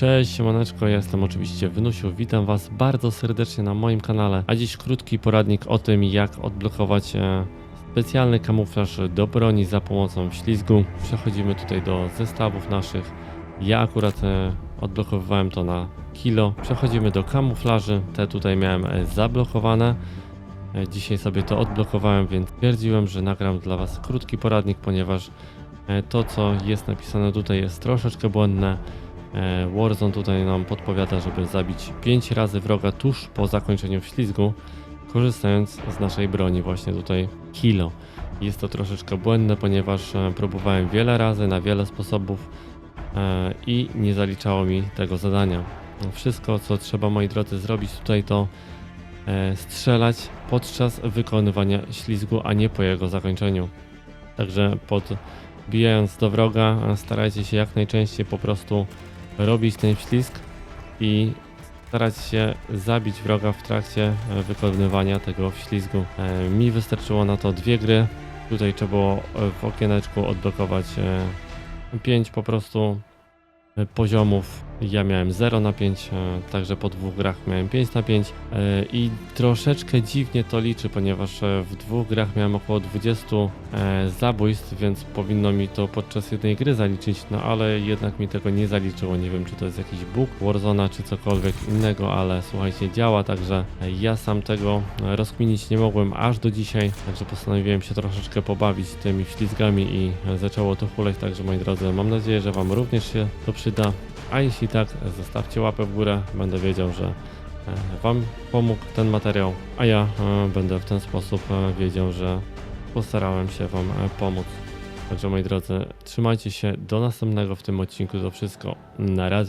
Cześć, siemaneczko, jestem oczywiście Wynusiu, witam was bardzo serdecznie na moim kanale, a dziś krótki poradnik o tym jak odblokować e, specjalny kamuflaż do broni za pomocą ślizgu. Przechodzimy tutaj do zestawów naszych, ja akurat e, odblokowywałem to na kilo. Przechodzimy do kamuflaży, te tutaj miałem e, zablokowane. Dzisiaj sobie to odblokowałem, więc stwierdziłem, że nagram dla was krótki poradnik, ponieważ to co jest napisane tutaj jest troszeczkę błędne. E, Warzone tutaj nam podpowiada, żeby zabić 5 razy wroga tuż po zakończeniu ślizgu, korzystając z naszej broni, właśnie tutaj kilo. Jest to troszeczkę błędne, ponieważ e, próbowałem wiele razy na wiele sposobów e, i nie zaliczało mi tego zadania. Wszystko, co trzeba, moi drodzy, zrobić tutaj, to strzelać podczas wykonywania ślizgu, a nie po jego zakończeniu. Także podbijając do wroga, starajcie się jak najczęściej po prostu robić ten ślizg i starać się zabić wroga w trakcie e, wykonywania tego ślizgu. E, Mi wystarczyło na to dwie gry. Tutaj trzeba było e, w okieneczku odblokować 5 po prostu poziomów. Ja miałem 0 na 5, e, także po dwóch grach miałem 5 na 5 e, i troszeczkę dziwnie to liczy, ponieważ e, w dwóch grach miałem około 20 e, zabójstw, więc powinno mi to podczas jednej gry zaliczyć, no ale jednak mi tego nie zaliczyło. Nie wiem, czy to jest jakiś bug Warzona, czy cokolwiek innego, ale słuchajcie, działa, także ja sam tego rozkminić nie mogłem aż do dzisiaj, także postanowiłem się troszeczkę pobawić tymi ślizgami i zaczęło to huleć, także moi drodzy, mam nadzieję, że Wam również się to przyda. A jeśli tak, zostawcie łapę w górę, będę wiedział, że e, Wam pomógł ten materiał, a ja e, będę w ten sposób e, wiedział, że postarałem się Wam pomóc. Także moi drodzy, trzymajcie się, do następnego w tym odcinku to wszystko. Na razie.